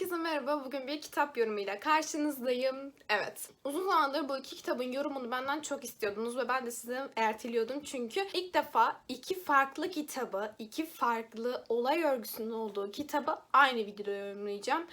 Herkese merhaba. Bugün bir kitap yorumuyla karşınızdayım. Evet, uzun zamandır bu iki kitabın yorumunu benden çok istiyordunuz ve ben de size erteliyordum. Çünkü ilk defa iki farklı kitabı, iki farklı olay örgüsünün olduğu kitabı aynı videoda yorumlayacağım.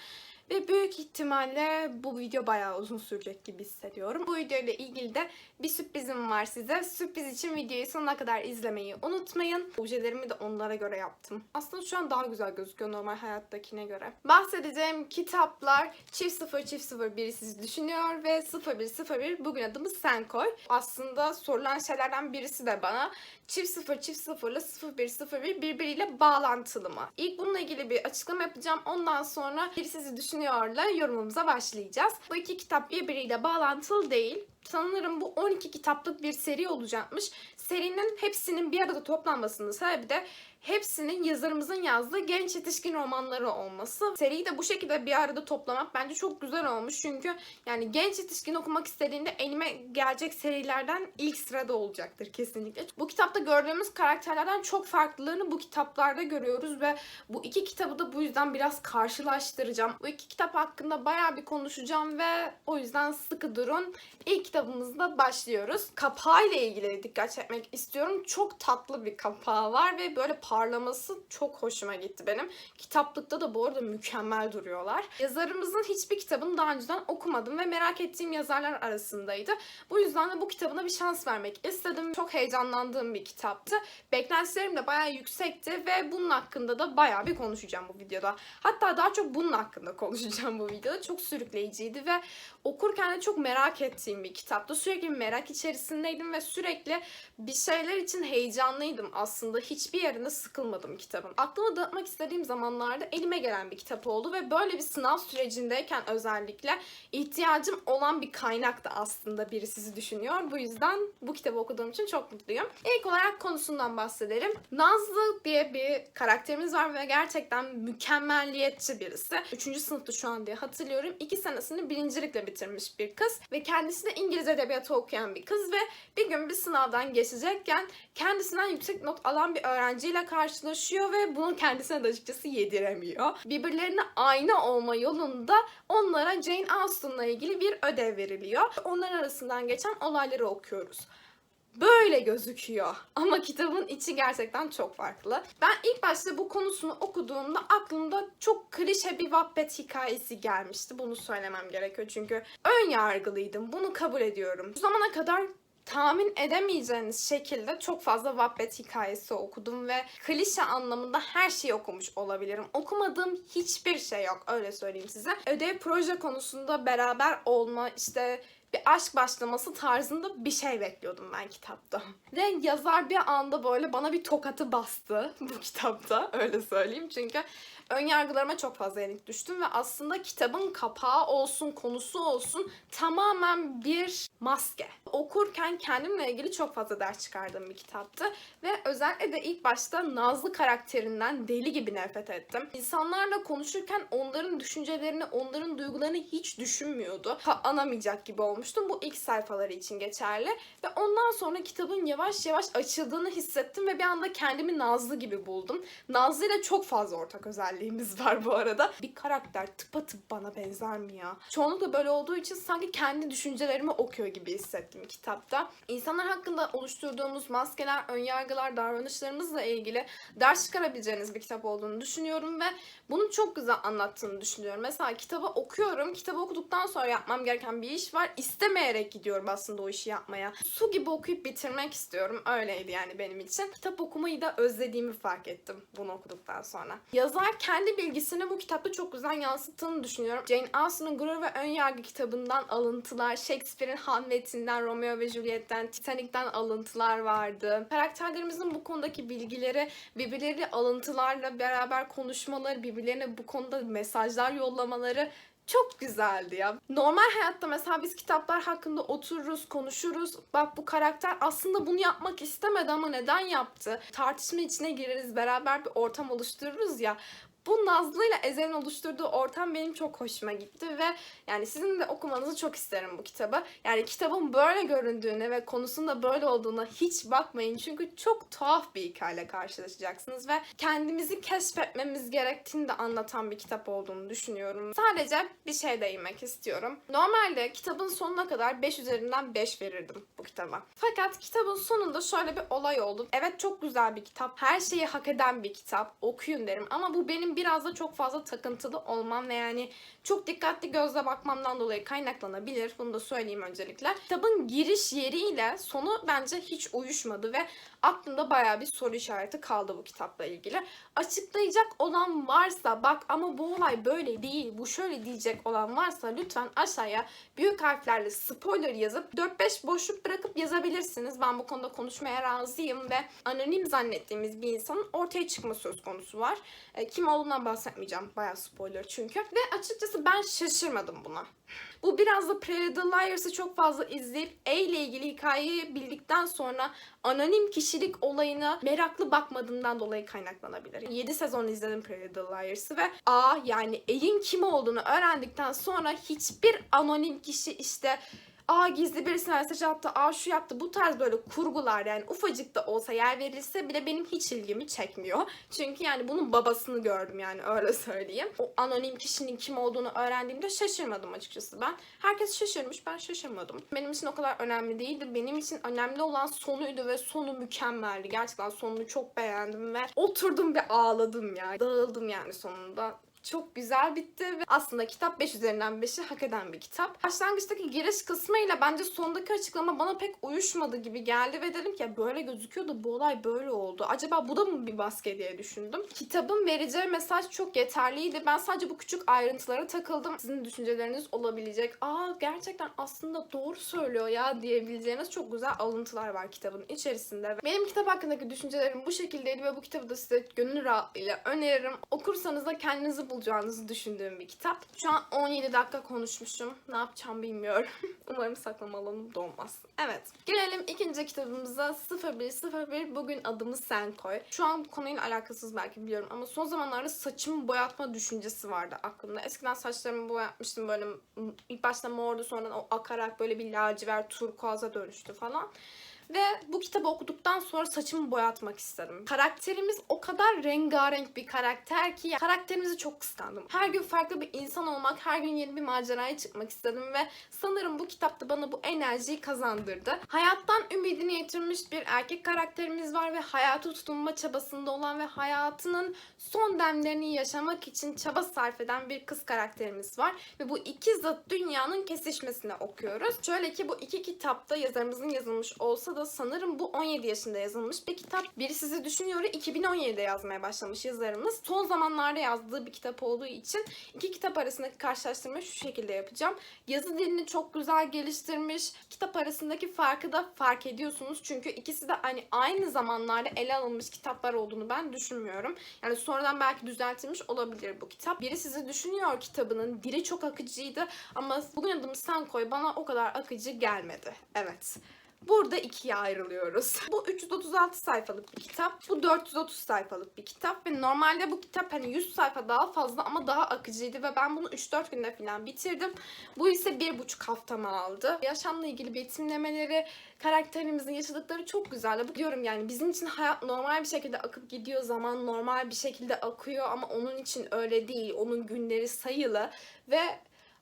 Ve büyük ihtimalle bu video bayağı uzun sürecek gibi hissediyorum. Bu video ile ilgili de bir sürprizim var size. Sürpriz için videoyu sonuna kadar izlemeyi unutmayın. Objelerimi de onlara göre yaptım. Aslında şu an daha güzel gözüküyor normal hayattakine göre. Bahsedeceğim kitaplar Çift 0 Çift 0 biri sizi düşünüyor ve 0101 bugün adımı sen koy. Aslında sorulan şeylerden birisi de bana çift 0 çift 0 ile 0101 birbiriyle bağlantılı mı? İlk bununla ilgili bir açıklama yapacağım. Ondan sonra biri sizi düşünüyorla yorumumuza başlayacağız. Bu iki kitap birbiriyle bağlantılı değil. Sanırım bu 12 kitaplık bir seri olacakmış. Serinin hepsinin bir arada toplanmasının sebebi de hepsinin yazarımızın yazdığı genç yetişkin romanları olması. Seriyi de bu şekilde bir arada toplamak bence çok güzel olmuş. Çünkü yani genç yetişkin okumak istediğinde elime gelecek serilerden ilk sırada olacaktır kesinlikle. Bu kitapta gördüğümüz karakterlerden çok farklılığını bu kitaplarda görüyoruz ve bu iki kitabı da bu yüzden biraz karşılaştıracağım. Bu iki kitap hakkında bayağı bir konuşacağım ve o yüzden sıkı durun. İlk kitabımızla başlıyoruz. Kapağıyla ilgili dikkat çekmek istiyorum. Çok tatlı bir kapağı var ve böyle parlaması çok hoşuma gitti benim. Kitaplıkta da bu arada mükemmel duruyorlar. Yazarımızın hiçbir kitabını daha önceden okumadım ve merak ettiğim yazarlar arasındaydı. Bu yüzden de bu kitabına bir şans vermek istedim. Çok heyecanlandığım bir kitaptı. Beklentilerim de bayağı yüksekti ve bunun hakkında da bayağı bir konuşacağım bu videoda. Hatta daha çok bunun hakkında konuşacağım bu videoda. Çok sürükleyiciydi ve okurken de çok merak ettiğim bir kitaptı. Sürekli merak içerisindeydim ve sürekli bir şeyler için heyecanlıydım aslında. Hiçbir yerinde sıkılmadım kitabın. Aklımı dağıtmak istediğim zamanlarda elime gelen bir kitap oldu ve böyle bir sınav sürecindeyken özellikle ihtiyacım olan bir kaynak da aslında biri sizi düşünüyor. Bu yüzden bu kitabı okuduğum için çok mutluyum. İlk olarak konusundan bahsederim. Nazlı diye bir karakterimiz var ve gerçekten mükemmelliyetçi birisi. Üçüncü sınıfta şu an diye hatırlıyorum. İki senesini birincilikle bitirmiş bir kız ve kendisi de İngiliz edebiyatı okuyan bir kız ve bir gün bir sınavdan geçecekken kendisinden yüksek not alan bir öğrenciyle karşılaşıyor ve bunu kendisine de açıkçası yediremiyor. Birbirlerine aynı olma yolunda onlara Jane Austen'la ilgili bir ödev veriliyor. Onların arasından geçen olayları okuyoruz böyle gözüküyor. Ama kitabın içi gerçekten çok farklı. Ben ilk başta bu konusunu okuduğumda aklımda çok klişe bir Wattpad hikayesi gelmişti. Bunu söylemem gerekiyor çünkü ön yargılıydım. Bunu kabul ediyorum. Bu zamana kadar tahmin edemeyeceğiniz şekilde çok fazla Wattpad hikayesi okudum ve klişe anlamında her şeyi okumuş olabilirim. Okumadığım hiçbir şey yok öyle söyleyeyim size. Ödev proje konusunda beraber olma işte bir aşk başlaması tarzında bir şey bekliyordum ben kitapta. Ve yazar bir anda böyle bana bir tokatı bastı bu kitapta öyle söyleyeyim. Çünkü ön yargılarıma çok fazla yenik düştüm ve aslında kitabın kapağı olsun, konusu olsun tamamen bir maske. Okurken kendimle ilgili çok fazla ders çıkardığım bir kitaptı ve özellikle de ilk başta Nazlı karakterinden deli gibi nefret ettim. İnsanlarla konuşurken onların düşüncelerini, onların duygularını hiç düşünmüyordu. Ha, anamayacak gibi olmuştum. Bu ilk sayfaları için geçerli ve ondan sonra kitabın yavaş yavaş açıldığını hissettim ve bir anda kendimi Nazlı gibi buldum. Nazlı ile çok fazla ortak özelliğimiz var bu arada. Bir karakter tıpatıp bana benzer mi ya? Çoğunlukla böyle olduğu için sanki kendi düşüncelerimi okuyor gibi hissettim kitapta. İnsanlar hakkında oluşturduğumuz maskeler, önyargılar, davranışlarımızla ilgili ders çıkarabileceğiniz bir kitap olduğunu düşünüyorum ve bunu çok güzel anlattığını düşünüyorum. Mesela kitabı okuyorum. Kitabı okuduktan sonra yapmam gereken bir iş var. İstemeyerek gidiyorum aslında o işi yapmaya. Su gibi okuyup bitirmek istiyorum. Öyleydi yani benim için. Kitap okumayı da özlediğimi fark ettim bunu okuduktan sonra. Yazar kendi bilgisini bu kitapta çok güzel yansıttığını düşünüyorum. Jane Austen'ın Gurur ve Önyargı kitabından alıntılar, Shakespeare'in Hamlet'inden, Romeo ve Juliet'ten, Titanic'ten alıntılar vardı. Karakterlerimizin bu konudaki bilgileri birbirleriyle alıntılarla beraber konuşmaları, birbirlerine bu konuda mesajlar yollamaları çok güzeldi ya. Normal hayatta mesela biz kitaplar hakkında otururuz, konuşuruz. Bak bu karakter aslında bunu yapmak istemedi ama neden yaptı? Tartışma içine gireriz, beraber bir ortam oluştururuz ya. Bu Nazlı ile Ezel'in oluşturduğu ortam benim çok hoşuma gitti ve yani sizin de okumanızı çok isterim bu kitabı. Yani kitabın böyle göründüğüne ve konusunda böyle olduğuna hiç bakmayın. Çünkü çok tuhaf bir hikayeyle karşılaşacaksınız ve kendimizi keşfetmemiz gerektiğini de anlatan bir kitap olduğunu düşünüyorum. Sadece bir şey değinmek istiyorum. Normalde kitabın sonuna kadar 5 üzerinden 5 verirdim bu kitaba. Fakat kitabın sonunda şöyle bir olay oldu. Evet çok güzel bir kitap. Her şeyi hak eden bir kitap. Okuyun derim. Ama bu benim biraz da çok fazla takıntılı olmam ve yani çok dikkatli gözle bakmamdan dolayı kaynaklanabilir. Bunu da söyleyeyim öncelikle. Kitabın giriş yeriyle sonu bence hiç uyuşmadı ve aklımda bayağı bir soru işareti kaldı bu kitapla ilgili. Açıklayacak olan varsa bak ama bu olay böyle değil, bu şöyle diyecek olan varsa lütfen aşağıya büyük harflerle spoiler yazıp 4-5 boşluk bırakıp yazabilirsiniz. Ben bu konuda konuşmaya razıyım ve anonim zannettiğimiz bir insanın ortaya çıkma söz konusu var. E, kim olduğundan bahsetmeyeceğim. Bayağı spoiler çünkü. Ve açıkçası ben şaşırmadım buna. Bu biraz da Pretty Little Liars'ı çok fazla izleyip A ile ilgili hikayeyi bildikten sonra anonim kişilik olayına meraklı bakmadığımdan dolayı kaynaklanabilir. 7 sezon izledim Pretty Little Liars'ı ve A yani A'in kim olduğunu öğrendikten sonra hiçbir anonim kişi işte Aa gizli birisine mesaj attı, aa şu yaptı. Bu tarz böyle kurgular yani ufacık da olsa yer verilse bile benim hiç ilgimi çekmiyor. Çünkü yani bunun babasını gördüm yani öyle söyleyeyim. O anonim kişinin kim olduğunu öğrendiğimde şaşırmadım açıkçası ben. Herkes şaşırmış, ben şaşırmadım. Benim için o kadar önemli değildi. Benim için önemli olan sonuydu ve sonu mükemmeldi. Gerçekten sonunu çok beğendim ve oturdum ve ağladım ya. Dağıldım yani sonunda çok güzel bitti ve aslında kitap 5 üzerinden 5'i hak eden bir kitap. Başlangıçtaki giriş kısmıyla bence sondaki açıklama bana pek uyuşmadı gibi geldi ve dedim ki ya böyle gözüküyordu bu olay böyle oldu. Acaba bu da mı bir baskı diye düşündüm. Kitabın vereceği mesaj çok yeterliydi. Ben sadece bu küçük ayrıntılara takıldım. Sizin düşünceleriniz olabilecek. Aa gerçekten aslında doğru söylüyor ya diyebileceğiniz çok güzel alıntılar var kitabın içerisinde. Benim kitap hakkındaki düşüncelerim bu şekildeydi ve bu kitabı da size gönül rahatlığıyla öneririm. Okursanız da kendinizi bulacağınızı düşündüğüm bir kitap. Şu an 17 dakika konuşmuşum. Ne yapacağım bilmiyorum. Umarım saklama alanım dolmaz. Evet. Gelelim ikinci kitabımıza 0101 Bugün Adımı Sen Koy. Şu an konuyla alakasız belki biliyorum ama son zamanlarda saçımı boyatma düşüncesi vardı aklımda. Eskiden saçlarımı boyatmıştım böyle ilk başta mordu sonra o akarak böyle bir lacivert turkuaza dönüştü falan. Ve bu kitabı okuduktan sonra saçımı boyatmak istedim. Karakterimiz o kadar rengarenk bir karakter ki karakterimizi çok kıskandım. Her gün farklı bir insan olmak, her gün yeni bir maceraya çıkmak istedim ve sanırım bu kitapta bana bu enerjiyi kazandırdı. Hayattan ümidini yitirmiş bir erkek karakterimiz var ve hayatı tutunma çabasında olan ve hayatının son demlerini yaşamak için çaba sarf eden bir kız karakterimiz var. Ve bu iki zıt dünyanın kesişmesini okuyoruz. Şöyle ki bu iki kitapta yazarımızın yazılmış olsa da sanırım bu 17 yaşında yazılmış bir kitap. Biri sizi düşünüyor 2017'de yazmaya başlamış yazarımız. Son zamanlarda yazdığı bir kitap olduğu için iki kitap arasındaki karşılaştırmayı şu şekilde yapacağım. Yazı dilini çok güzel geliştirmiş. Kitap arasındaki farkı da fark ediyorsunuz. Çünkü ikisi de hani aynı zamanlarda ele alınmış kitaplar olduğunu ben düşünmüyorum. Yani sonradan belki düzeltilmiş olabilir bu kitap. Biri sizi düşünüyor kitabının. Dili çok akıcıydı ama bugün adımı sen koy bana o kadar akıcı gelmedi. Evet. Burada ikiye ayrılıyoruz. Bu 336 sayfalık bir kitap. Bu 430 sayfalık bir kitap ve normalde bu kitap hani 100 sayfa daha fazla ama daha akıcıydı ve ben bunu 3-4 günde falan bitirdim. Bu ise 1,5 haftamı aldı. Yaşamla ilgili betimlemeleri, karakterimizin yaşadıkları çok güzeldi. Bu diyorum yani bizim için hayat normal bir şekilde akıp gidiyor, zaman normal bir şekilde akıyor ama onun için öyle değil. Onun günleri sayılı ve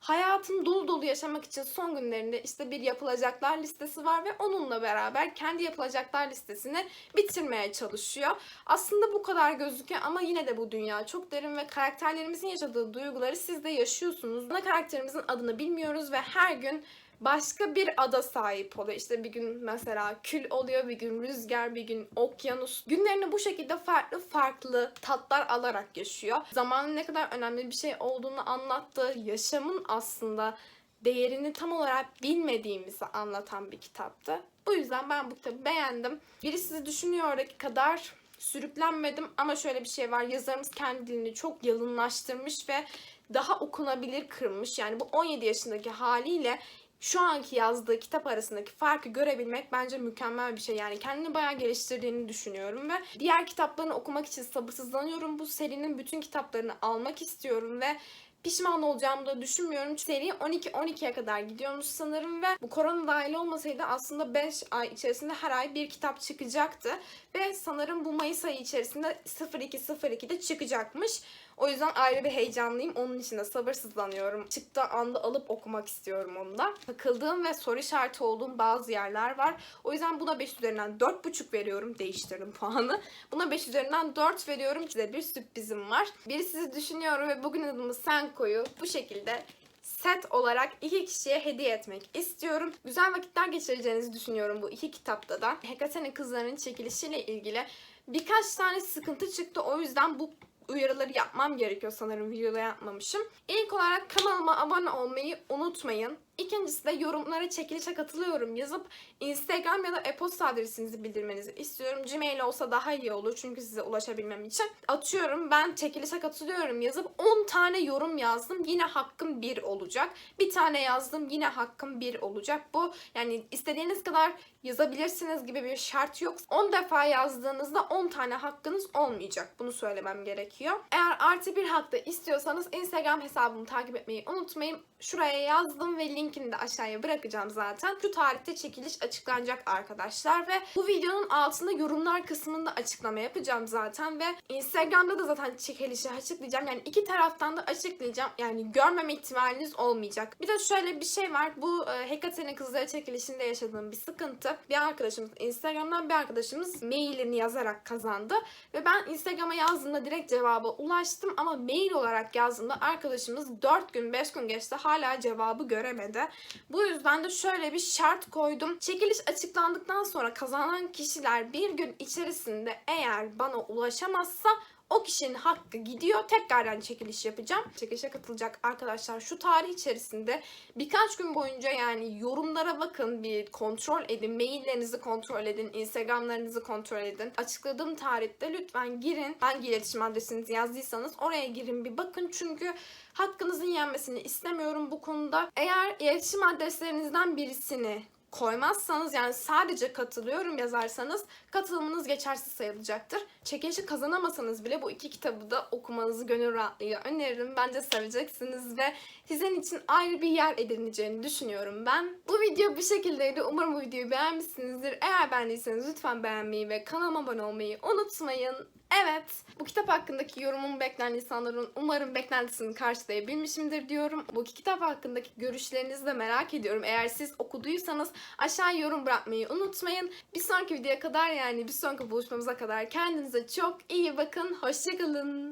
hayatını dolu dolu yaşamak için son günlerinde işte bir yapılacaklar listesi var ve onunla beraber kendi yapılacaklar listesini bitirmeye çalışıyor. Aslında bu kadar gözüküyor ama yine de bu dünya çok derin ve karakterlerimizin yaşadığı duyguları siz de yaşıyorsunuz. Ana karakterimizin adını bilmiyoruz ve her gün başka bir ada sahip oluyor. İşte bir gün mesela kül oluyor, bir gün rüzgar, bir gün okyanus. Günlerini bu şekilde farklı farklı tatlar alarak yaşıyor. Zamanın ne kadar önemli bir şey olduğunu anlattı. Yaşamın aslında değerini tam olarak bilmediğimizi anlatan bir kitaptı. Bu yüzden ben bu kitabı beğendim. Biri sizi düşünüyor kadar sürüklenmedim ama şöyle bir şey var. Yazarımız kendi dilini çok yalınlaştırmış ve daha okunabilir kırmış. Yani bu 17 yaşındaki haliyle şu anki yazdığı kitap arasındaki farkı görebilmek bence mükemmel bir şey. Yani kendini bayağı geliştirdiğini düşünüyorum ve diğer kitaplarını okumak için sabırsızlanıyorum. Bu serinin bütün kitaplarını almak istiyorum ve pişman olacağımı da düşünmüyorum. Seri 12-12'ye kadar gidiyormuş sanırım ve bu korona dahil olmasaydı aslında 5 ay içerisinde her ay bir kitap çıkacaktı. Ve sanırım bu Mayıs ayı içerisinde 02.02'de çıkacakmış. O yüzden ayrı bir heyecanlıyım. Onun için de sabırsızlanıyorum. Çıktığı anda alıp okumak istiyorum onu da. Takıldığım ve soru işareti olduğum bazı yerler var. O yüzden buna 5 üzerinden 4.5 veriyorum. Değiştirdim puanı. Buna 5 üzerinden 4 veriyorum. Size bir sürprizim var. Biri sizi düşünüyorum ve bugün adımı Senko'yu bu şekilde set olarak iki kişiye hediye etmek istiyorum. Güzel vakitler geçireceğinizi düşünüyorum bu iki kitapta da. Hekatene kızlarının çekilişiyle ilgili birkaç tane sıkıntı çıktı. O yüzden bu uyarıları yapmam gerekiyor sanırım videoda yapmamışım. İlk olarak kanalıma abone olmayı unutmayın. İkincisi de yorumlara çekilişe katılıyorum yazıp Instagram ya da e-posta adresinizi bildirmenizi istiyorum. Gmail olsa daha iyi olur çünkü size ulaşabilmem için. Atıyorum ben çekilişe katılıyorum yazıp 10 tane yorum yazdım yine hakkım 1 olacak. Bir tane yazdım yine hakkım 1 olacak. Bu yani istediğiniz kadar yazabilirsiniz gibi bir şart yok. 10 defa yazdığınızda 10 tane hakkınız olmayacak. Bunu söylemem gerekiyor. Eğer artı bir hakta istiyorsanız Instagram hesabımı takip etmeyi unutmayın. Şuraya yazdım ve linkini de aşağıya bırakacağım zaten. Şu tarihte çekiliş açıklanacak arkadaşlar ve bu videonun altında yorumlar kısmında açıklama yapacağım zaten ve Instagram'da da zaten çekilişi açıklayacağım. Yani iki taraftan da açıklayacağım. Yani görmeme ihtimaliniz olmayacak. Bir de şöyle bir şey var. Bu e, Hekate'nin kızları çekilişinde yaşadığım bir sıkıntı. Bir arkadaşımız Instagram'dan bir arkadaşımız mailini yazarak kazandı ve ben Instagram'a yazdığımda direkt cevaba ulaştım ama mail olarak yazdığımda arkadaşımız 4 gün 5 gün geçti hala cevabı göremedi. Bu yüzden de şöyle bir şart koydum. Çekiliş açıklandıktan sonra kazanan kişiler bir gün içerisinde eğer bana ulaşamazsa o kişinin hakkı gidiyor. Tekrardan çekiliş yapacağım. Çekilişe katılacak arkadaşlar şu tarih içerisinde birkaç gün boyunca yani yorumlara bakın bir kontrol edin. Maillerinizi kontrol edin. Instagramlarınızı kontrol edin. Açıkladığım tarihte lütfen girin. Hangi iletişim adresinizi yazdıysanız oraya girin bir bakın. Çünkü hakkınızın yenmesini istemiyorum bu konuda. Eğer iletişim adreslerinizden birisini koymazsanız yani sadece katılıyorum yazarsanız katılımınız geçersiz sayılacaktır. Çekilişi kazanamasanız bile bu iki kitabı da okumanızı gönül rahatlığıyla öneririm. Bence seveceksiniz ve sizin için ayrı bir yer edineceğini düşünüyorum ben. Bu video bu şekildeydi. Umarım bu videoyu beğenmişsinizdir. Eğer beğendiyseniz lütfen beğenmeyi ve kanalıma abone olmayı unutmayın. Evet, bu kitap hakkındaki yorumumu bekleyen insanların umarım beklentisini karşılayabilmişimdir diyorum. Bu iki kitap hakkındaki görüşlerinizi de merak ediyorum. Eğer siz okuduysanız aşağı yorum bırakmayı unutmayın. Bir sonraki videoya kadar yani bir sonraki buluşmamıza kadar kendinize çok iyi bakın. Hoşçakalın.